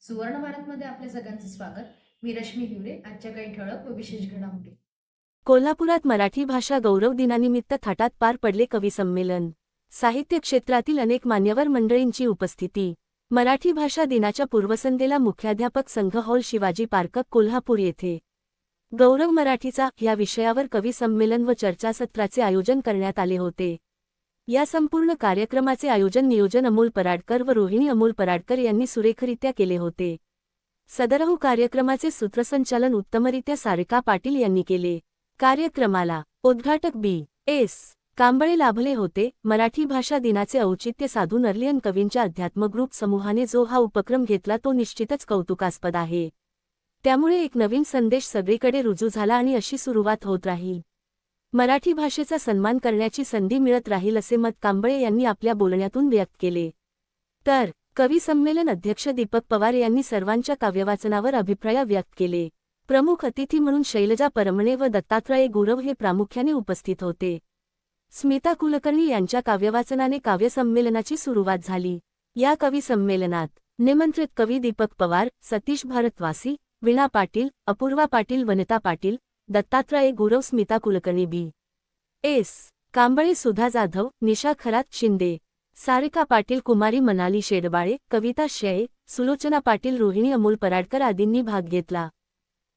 सुवर्ण भारतमध्ये आपल्या सगळ्यांचं स्वागत. मी रश्मी हिवरे आजच्या काही ठळक व विशेष घडामोडी. कोल्हापुरात मराठी भाषा गौरव दिनानिमित्त थाटात पार पडले कवी संमेलन. साहित्य क्षेत्रातील अनेक मान्यवर मंडळींची उपस्थिती. मराठी भाषा दिनाच्या पूर्वसंध्येला मुख्याध्यापक संघ हॉल शिवाजी पार्क कोल्हापूर येथे. गौरव मराठीचा या विषयावर कवी संमेलन व चर्चासत्राचे आयोजन करण्यात आले होते. या संपूर्ण कार्यक्रमाचे आयोजन नियोजन अमोल पराडकर व रोहिणी अमोल पराडकर यांनी सुरेखरित्या केले होते. सदरहू कार्यक्रमाचे सूत्रसंचालन उत्तमरित्या सारिका पाटील यांनी केले. कार्यक्रमाला उद्घाटक बी. एस. कांबळे लाभले होते. मराठी भाषा दिनाचे औचित्य साधून अर्लियन कवींच्या अध्यात्म ग्रुप समूहाने जो हा उपक्रम घेतला तो निश्चितच कौतुकास्पद आहे. त्यामुळे एक नवीन संदेश सगळीकडे रुजू झाला आणि अशी सुरुवात होत राहील. मराठी भाषेचा सन्मान करण्याची संधी मिळत राहील असे मत कांबळे यांनी आपल्या बोलण्यातून व्यक्त केले. तर कवी संमेलन अध्यक्ष दीपक पवार यांनी सर्वांच्या काव्यवाचनावर अभिप्राय व्यक्त केले. प्रमुख अतिथी म्हणून शैलजा परमणे व दत्तात्रय गुरव हे प्रामुख्याने उपस्थित होते. स्मिता कुलकर्णी यांच्या काव्यवाचनाने काव्यसंमेलनाची सुरुवात झाली. या कवी संमेलनात निमंत्रित कवी दीपक पवार सतीश भारतवासी विणा पाटील अपूर्वा पाटील वनिता पाटील दत्तात्रय गुरव स्मिता कुलकर्णी बी. एस. कांबळे सुधा जाधव निशा खरात शिंदे. सारिका पाटील कुमारी मनाली शेडबाळे कविता शेळे सुलोचना पाटील रोहिणी अमोल पराडकर आदींनी भाग घेतला.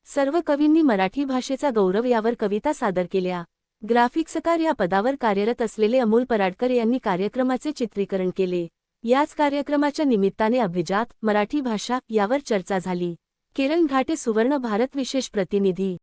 सर्व कवींनी मराठी भाषेचा गौरव यावर कविता सादर केल्या. ग्राफिक्सकार या पदावर कार्यरत असलेले अमोल पराडकर यांनी कार्यक्रमाचे चित्रीकरण केले. याच कार्यक्रमाच्या निमित्ताने अभिजात मराठी भाषा यावर चर्चा झाली. किरण घाटे सुवर्ण भारत विशेष प्रतिनिधी